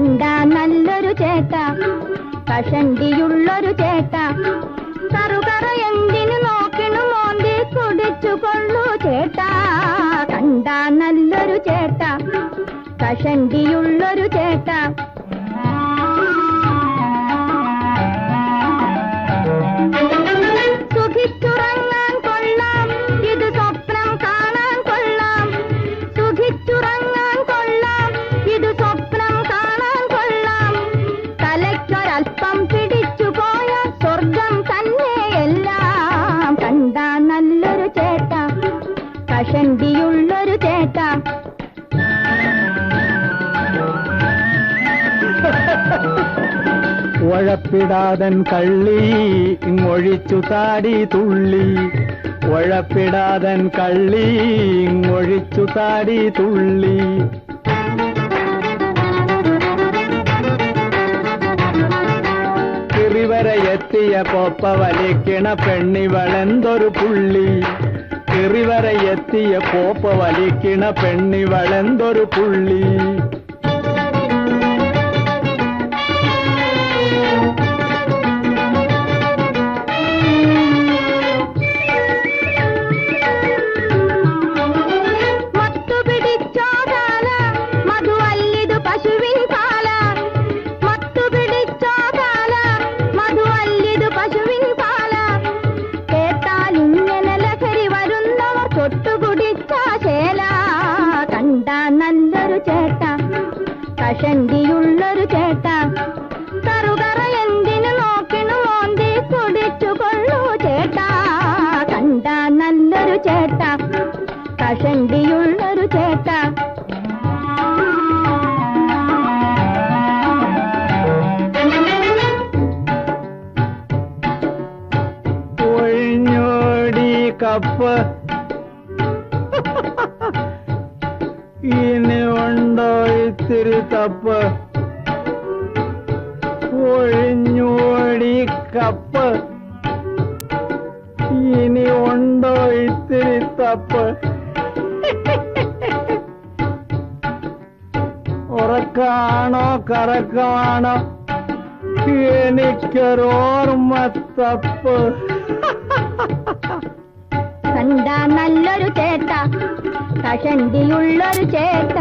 കണ്ട നല്ലൊരു ചേട്ട കഷണ്ടിയുള്ളൊരു ചേട്ട. കറുകറ എന്തിനു നോക്കിണു മോന്തി കുടിച്ചു കൊള്ളു ചേട്ട. കണ്ട നല്ലൊരു ചേട്ട കഷണ്ടിയുള്ളൊരു ചേട്ട. കഷണ്ടിയുള്ളൊരു ചേട്ട ഉഴപ്പിടാതൻ കള്ളി ഇങ്ങൊഴിച്ചു താടി തുള്ളി. ഉഴപ്പിടാതൻ കള്ളി ഇങ്ങൊഴിച്ചു താടി തുള്ളി. കിറിവരെ എത്തിയ പൊപ്പ വലിക്കണ പെണ്ണിവളെന്തൊരു പുള്ളി. കിറിവരെ എത്തിയ പോപ്പ വലിക്കണ പെണ്ണിവളെന്തൊരു പുള്ളി. കഷണ്ടിയുള്ളൊരു ചേട്ട കറുകറ എന്തിനു നോക്കിണു മോന്തി കുടിച്ചു കൊള്ളു ചേട്ടാ കണ്ട നല്ലൊരു ചേട്ട കഷണ്ടിയുള്ളൊരു ചേട്ട കപ്പ് ഇനി ഉണ്ടോ ഇത്തിരി തപ്പ്? ഒഴിഞ്ഞോടി കപ്പ് ഇനി ഉണ്ടോ ഇത്തിരി തപ്പ്? ഉറക്കാണോ കറക്കമാണോ എനിക്കൊരോർമ്മ തപ്പ് കണ്ട നല്ലൊരു ചേട്ട. കഷണ്ടിയുള്ളൊരു ചേട്ട